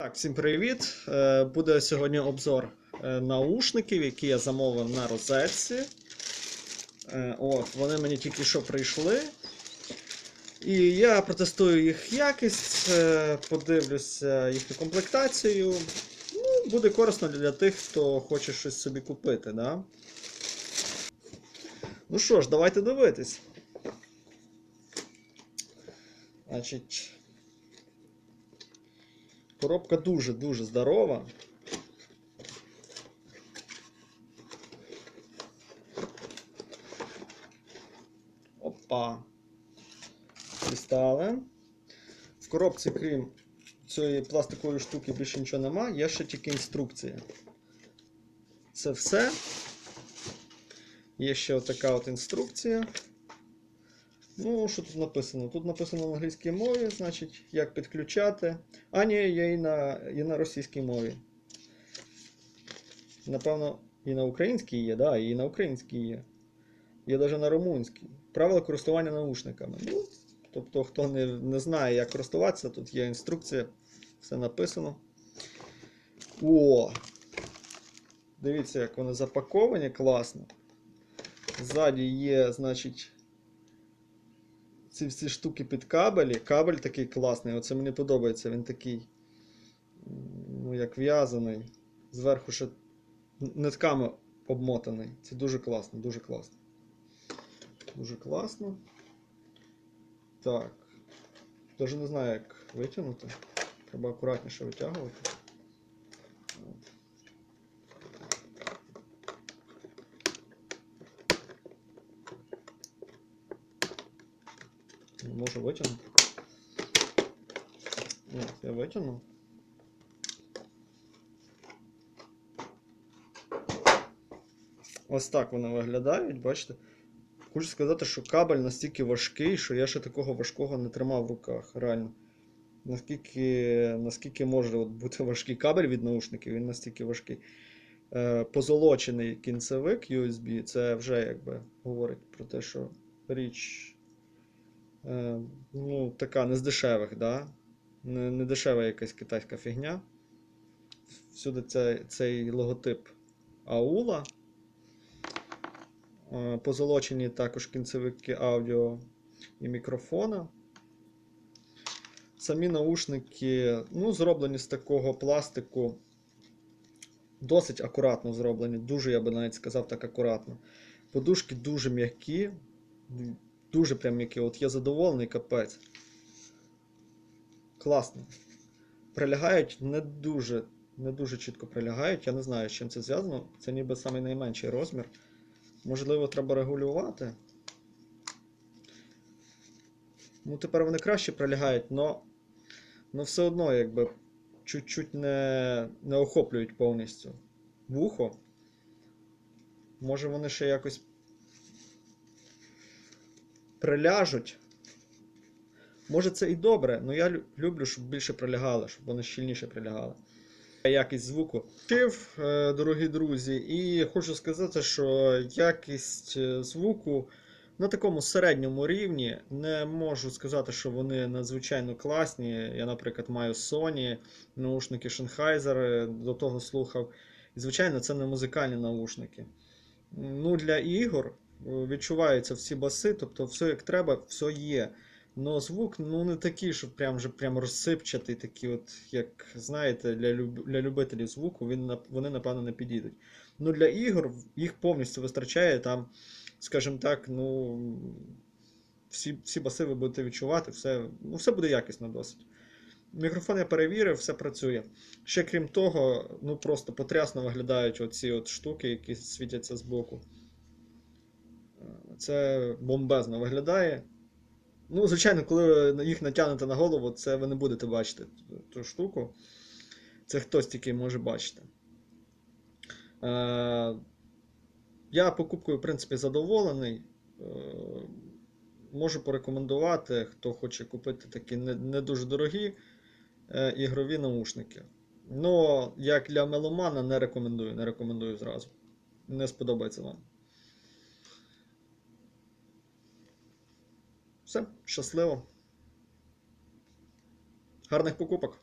Так, всім привіт! Е, Буде сьогодні обзор е, наушників, які я замовив на розетці. Е, От, вони мені тільки що прийшли. І я протестую їх якість, подивлюся їхню комплектацію. Ну, буде корисно для тих, хто хоче щось собі купити, да? Ну що ж, давайте дивитись. Значить. Коробка дуже-дуже здорова. Опа. Дістали. В коробці, крім цієї пластикової штуки, більше нічого нема, є ще тільки інструкція. Це все. Є ще отака от інструкція. Ну, що тут написано? Тут написано на англійській мові, значить, як підключати. А, ні, є і на, і на російській мові. Напевно, і на українській є, да, і на українській є. Є навіть на румунській. Правила користування наушниками. Ну, тобто, хто не, не знає, як користуватися, тут є інструкція, все написано. О! Дивіться, як вони запаковані класно. Ззаді є, значить, ці всі штуки під кабелі. Кабель такий класний. Оце мені подобається. Він такий, ну, як в'язаний. Зверху ще нитками обмотаний. Це дуже класно, дуже класно. Дуже класно. Так. Даже не знаю, як витягнути. Треба акуратніше витягувати. Можу витягнути. Ні, я витягнув. Ось так вони виглядають, бачите? Хочу сказати, що кабель настільки важкий, що я ще такого важкого не тримав в руках, реально. Наскільки наскільки може от бути важкий кабель від наушників, він настільки важкий. Е, позолочений кінцевик USB, це вже якби говорить про те, що річ ну, така не з дешевих, да? не, не дешева якась китайська фігня. Всюди цей, цей логотип Аула. Е, Позолочені також кінцевики аудіо і мікрофона. Самі наушники ну, зроблені з такого пластику. Досить акуратно зроблені. Дуже, я би навіть сказав, так акуратно. Подушки дуже м'які. Дуже прям м'які. От я задоволений капець. Класно. Прилягають не дуже не дуже чітко прилягають. Я не знаю, з чим це зв'язано. Це ніби самий найменший розмір. Можливо, треба регулювати. Ну, тепер вони краще прилягають, але но все одно, якби чуть-чуть не, не охоплюють повністю вухо. Може вони ще якось приляжуть. Може це і добре, але я люблю, щоб більше прилягали, щоб вони щільніше прилягали. Якість звуку. Вчив, е, дорогі друзі, і хочу сказати, що якість е, звуку на такому середньому рівні. Не можу сказати, що вони надзвичайно класні. Я, наприклад, маю Sony, наушники Sennheiser, е, до того слухав. І, звичайно, це не музикальні наушники. Ну, для ігор відчуваються всі баси, тобто все як треба, все є. Но звук ну, не такий, що прям, вже прям розсипчатий, такий, от, як знаєте, для, люб... для любителів звуку він, вони, напевно, не підійдуть. Ну, для ігор їх повністю вистачає там, скажімо так, ну, всі, всі баси ви будете відчувати, все, ну, все буде якісно досить. Мікрофон я перевірив, все працює. Ще крім того, ну просто потрясно виглядають оці от штуки, які світяться збоку. Це бомбезно виглядає. Ну, звичайно, коли їх натягнете на голову, це ви не будете бачити ту штуку. Це хтось тільки може бачити. Е, я покупкою, в принципі, задоволений. Е, можу порекомендувати, хто хоче купити такі не, не дуже дорогі е, ігрові наушники. Ну, як для меломана, не рекомендую, не рекомендую зразу. Не сподобається вам. Все, щасливо. Гарних покупок!